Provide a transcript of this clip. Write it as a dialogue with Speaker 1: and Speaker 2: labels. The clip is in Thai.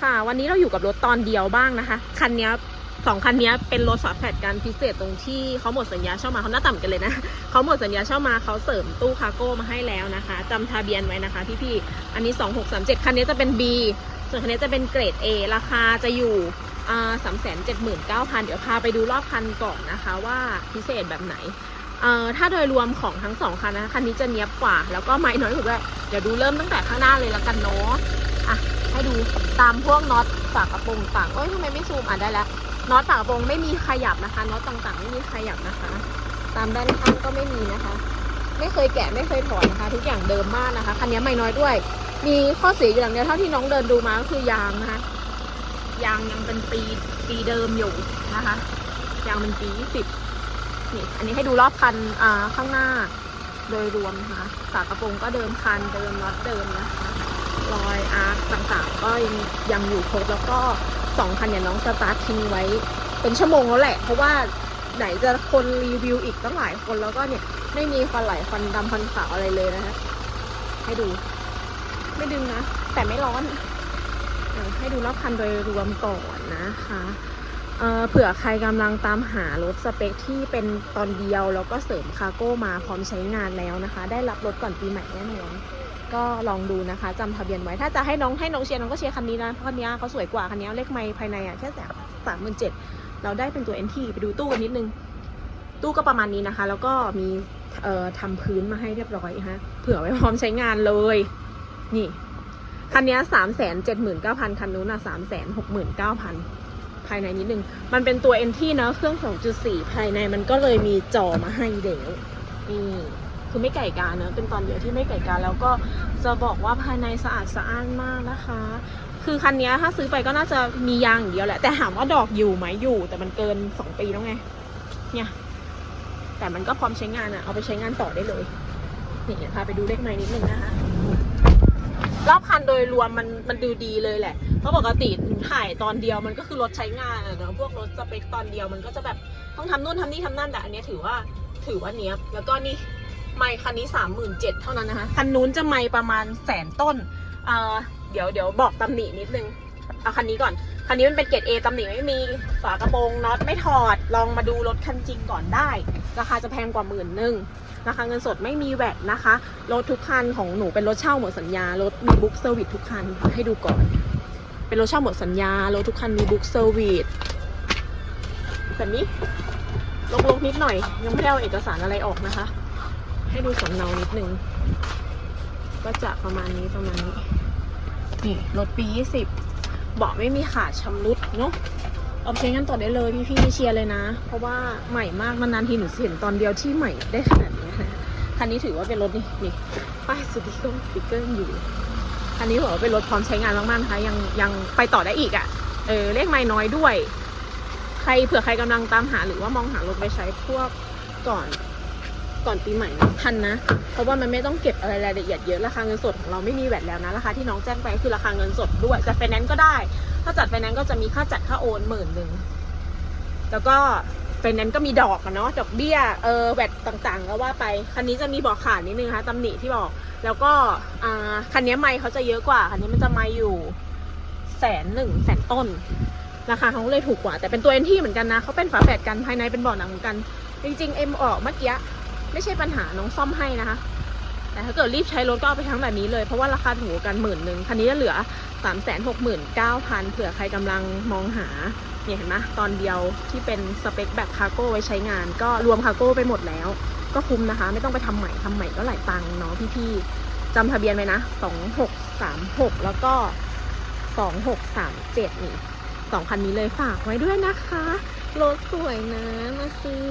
Speaker 1: ค่ะ วันนี้เราอยู่กับรถตอนเดียวบ้างนะคะ คันนี้สองคันนี้เป็นรถฝาแฝดกันพิเศษตรงที่เขาหมดสัญญาเช่ามาเขาหน้าต่ำกันเลยนะเขาหมดสัญญาเช่ามาเขาเสริมตู้คาร์โก้มาให้แล้วนะคะจำทะเบียนไว้นะคะพี่ๆอันนี้ 2637 คันนี้จะเป็น B ส่วนคันนี้จะเป็นเกรด A ราคาจะอยู่สามแสนเจ็ดหมื่นเก้าพันเดี๋ยวพาไปดูรอบคันก่อนนะคะว่าพิเศษแบบไหนถ้าโดยรวมของทั้งสองคันนะคันนี้จะเนี้ยบกว่า แล้วก็ไม่น้อยกว่าด้วยเดี๋ยวดูเริ่มตั้งแต่ข้างหน้าเลยละกันเนาะ อะให้ดูตามพวกน็อตฝากระโปรงต่างเอ้ยทำไมไม่ซูมอะได้แล้วน็อตฝากระโปรงไม่มีขยับนะคะน็อตต่างๆ ไม่มีขยับนะคะ ตามด้านข้างก็ไม่มีนะคะ ไม่เคยแกะไม่เคยถอดนะคะ ทุกอย่างเดิมมากนะคะคันนี้ไม่น้อยด้วย มีข้อเสียอยู่อย่างเดียวเท่าที่น้องเดินดูมาก็คือยางนะคะยางยังเป็นปีปีเดิมอยู่นะคะยางเป็นปีสิบนี่อันนี้ให้ดูรอบคันอ่าข้างหน้าโดยรวมนะคะฝากระโปรงก็เดิมคันเดิมน็อตเดิมนะคะ ต่างๆ ก็ยังยังอยู่ครบแล้วก็สองคันเนี่ยน้องสตาร์ททิ้งไว้ เป็นชั่วโมงแล้วแหละ เพราะว่าไหนจะคนรีวิวอีกตั้งหลายคนแล้วก็เนี่ยไม่มีควันไหลควันดำควันขาวอะไรเลยนะคะให้ดู ไม่ดึงนะ แต่ไม่ร้อนอะให้ดูรอบคันโดยรวมก่อนนะคะเอ่อเผื่อใครกำลังตามหารถสเปคที่เป็นตอนเดียวแล้วก็เสริมคาร์โก้มาพร้อมใช้งานแล้วนะคะ ได้รับรถก่อนปีใหม่แน่นอน ก็ลองดูนะคะจำทะเบียนไว้ถ้าจะให้น้องให้น้องเชียร์น้องก็เชียร์คันนี้นะเพราะคันนี้เขาสวยกว่าคันนี้เลขไมค์ภายในอะแค่แสนสามหมื่นเจ็ดเราได้เป็นตัว NT ไปดูตู้กันนิดนึง ตู้ก็ประมาณนี้นะคะ แล้วก็มีเอ่อทำพื้นมาให้เรียบร้อยฮะเผื่อไว้พร้อมใช้งานเลย นี่ คันนี้สามแสนเจ็ดหมื่นเก้าพันคันนู้นอะสามแสนหกหมื่นเก้าพันภายในนิดนึง มันเป็นตัว NT เนอะเครื่อง2.4ภายในมันก็เลยมีจอมาให้เดี๋ยวนี่ คือไม่ไก่กาเนอะเป็นตอนเดียวที่ไม่ไก่กาแล้วก็จะบอกว่าภายในสะอาดสะอ้านมากนะคะ คือคันนี้ถ้าซื้อไปก็น่าจะมียางอย่างเดียวแหละ แต่ถามว่าดอกอยู่ไหมอยู่ แต่มันเกิน2ปีแล้วไง เนี่ย แต่มันก็พร้อมใช้งานอะเอาไปใช้งานต่อได้เลย นี่พาไปดูเลขไม้นิดนึงนะคะรอบคันโดยรวมมันมันดูดีเลยแหละ เพราะปกติถ่ายตอนเดียวมันก็คือรถใช้งานอะเนะพวกรถสเปคตอนเดียวมันก็จะแบบต้องทำนู่นทำนี่ทำนั่นแต่อันนี้ถือว่าถือว่าเนี้ยบแล้วก็นี่ ไมค์คันนี้สามหมื่นเจ็ดเท่านั้นนะคะ คันนู้นจะไมค์ประมาณแสนต้นเอ่อเดี๋ยวเดี๋ยวบอกตำหนินิดนึงเอาคันนี้ก่อน คันนี้มันเป็นเกรด A ตำหนิไม่มีฝากระโปรงน็อตไม่ถอด ลองมาดูรถคันจริงก่อนได้ ราคาจะแพงกว่าหมื่นหนึ่งราคาเงินสดไม่มีแวดนะคะ รถทุกคันของหนูเป็นรถเช่าหมดสัญญา รถมีบุ๊กเซอร์วิสทุกคันให้ดูก่อน เป็นรถเช่าหมดสัญญา รถทุกคันมีบุ๊กเซอร์วิสแบบนี้ลกๆนิดหน่อย ยังไม่ได้เอาเอกสารอะไรออกนะคะ ให้ดูสำเนานิดนึง ก็จะประมาณนี้ประมาณนี้ นี่รถปี 20 เบาะไม่มีขาดชำรุดเนาะเอาไปใช้งานต่อได้เลยพี่พี่เชียร์เลยนะ เพราะว่าใหม่มากนานๆทีหนูเห็นตอนเดียวที่ใหม่ได้ขนาดนี้คันนี้ถือว่าเป็นรถนี่นี่ป้ายสติกเกอร์สติกเกอร์อยู่คันนี้ถือว่าเป็นรถพร้อมใช้งานมากๆนะคะยังยังไปต่อได้อีกอะ่ะเออเลขไม่น้อยด้วย ใครเผื่อใครกำลังตามหาหรือว่ามองหารถไปใช้พวกก่อน ก่อนปีใหม่นะทันนะ เพราะว่ามันไม่ต้องเก็บอะไรรายละเอียดเยอะราคาเงินสดของเราไม่มีแวดแล้วนะราคาที่น้องแจ้งไปคือราคาเงินสดด้วยจัดไฟแนนซ์ก็ได้ ถ้าจัดไฟแนนซ์ก็จะมีค่าจัดค่าโอนหมื่นหนึ่งแล้วก็ไฟแนนซ์ก็มีดอกอะเนาะดอกเบี้ยเออแวดต่างๆ ก็ว่าไปคันนี้จะมีบอกขาดนิดนึงคะตำหนิที่บอก แล้วก็อ่าคันนี้ไม่เขาจะเยอะกว่าคันนี้มันจะไม่อยู่แสนหนึ่งแสนต้นราคาเขาเลยถูกกว่าแต่เป็นตัวเอ็นที่เหมือนกันนะเขาเป็นฝาแฝดกันภายในเป็นเบาะหนังเหมือนกัน จริงๆเอ็มออกเมื่อกี้ ไม่ใช่ปัญหาน้องซ่อมให้นะคะ แต่ถ้าเกิดรีบใช้รถก็เอาไปทั้งแบบนี้เลย เพราะว่าราคาถูกกันหมื่นหนึ่งคันนี้จะเหลือสามแสนหกหมื่นเก้าพันเผื่อใครกำลังมองหาเนี่ยเห็นไหมตอนเดียวที่เป็นสเปคแบบคาร์โก้ไว้ใช้งาน ก็รวมคาร์โก้ไปหมดแล้ว ก็คุ้มนะคะ ไม่ต้องไปทำใหม่ทำใหม่ก็หลายตังค์เนาะพี่ๆจำทะเบียนไว้นะสองหกสามหกแล้วก็สองหกสามเจ็ดนี่สองคันนี้เลยฝากไว้ด้วยนะคะ รถสวยนะ มาซื้อ